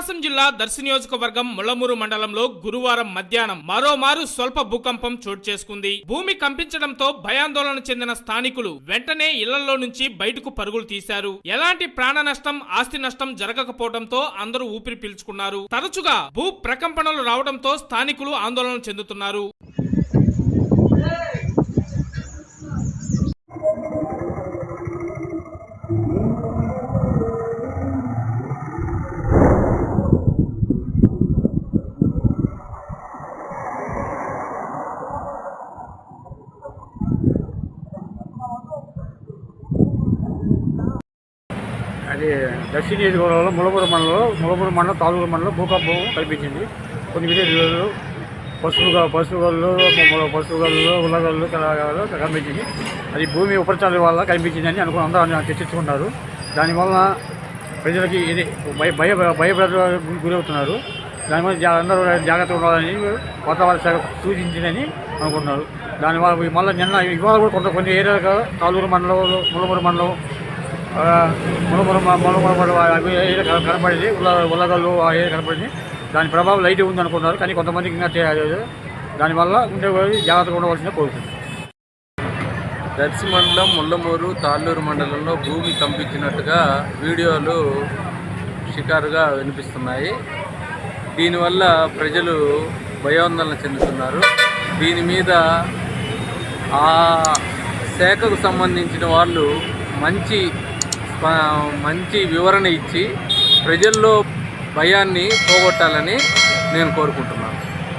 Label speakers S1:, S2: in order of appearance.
S1: ప్రకాశం జిల్లా దర్శి నియోజకవర్గం ముళ్ళమూరు మండలంలో గురువారం మధ్యాహ్నం మరోమారు స్వల్ప భూకంపం చోటు చేసుకుంది. భూమి కంపించడంతో భయాందోళన చెందిన స్థానికులు వెంటనే ఇళ్ళలో నుంచి బయటకు పరుగులు తీశారు. ఎలాంటి ప్రాణ నష్టం ఆస్తి నష్టం జరగకపోవడంతో అందరూ ఊపిరి పీల్చుకున్నారు. తరచుగా భూ ప్రకంపనలు రావడంతో స్థానికులు ఆందోళన చెందుతున్నారు.
S2: అది దక్షిణ నియోజకవర్గంలో ములపూరు మండలంలో ములపూరు మండలం తాలూరు మండలం భూకంపం కల్పించింది. కొన్ని విలేజ్లలో పసుపు పసుపుగల్లు పసుపుగల్లు ఉల్లగల్లు కనిపించింది అది భూమి ఉపరితల వల్ల కనిపించిందని అనుకుని అందరూ చర్చించుకున్నారు దానివల్ల ప్రజలకి ఇది భయ భయ భయభ్రాంతులకు గురవుతున్నారు. దానివల్ల అందరూ జాగ్రత్తగా ఉండాలని వాతావరణ శాఖ సూచించిందని అనుకుంటున్నారు. దానివల్ల మళ్ళీ నిన్న ఇవాళ కూడా కొంత కొన్ని ఏరియాలకు తాలూరు మండలం ములమూరు మండలం ములమూరు ములమూరు అవి ఏరియా కనపడింది. ఉల్ల ఉల్లగల్లు ఆ ఏరియా కనపడింది. దాని ప్రభావం లైట్ ఉంది అనుకున్నారు కానీ కొంతమందికి ఇంకా చేయలేదు దానివల్ల ఉండే జాగ్రత్తగా ఉండవలసిందే కోరుతుంది
S3: దర్శి మండలం ముళ్ళమూరు తాళ్ళూరు మండలంలో భూమి కంపించినట్టుగా వీడియోలు షికారుగా వినిపిస్తున్నాయి. దీనివల్ల ప్రజలు భయోందోళన చెందుతున్నారు. దీని మీద ఆ శాఖకు సంబంధించిన వాళ్ళు మంచి మంచి వివరణ ఇచ్చి ప్రజల్లో భయాన్ని పోగొట్టాలని నేను కోరుకుంటున్నాను.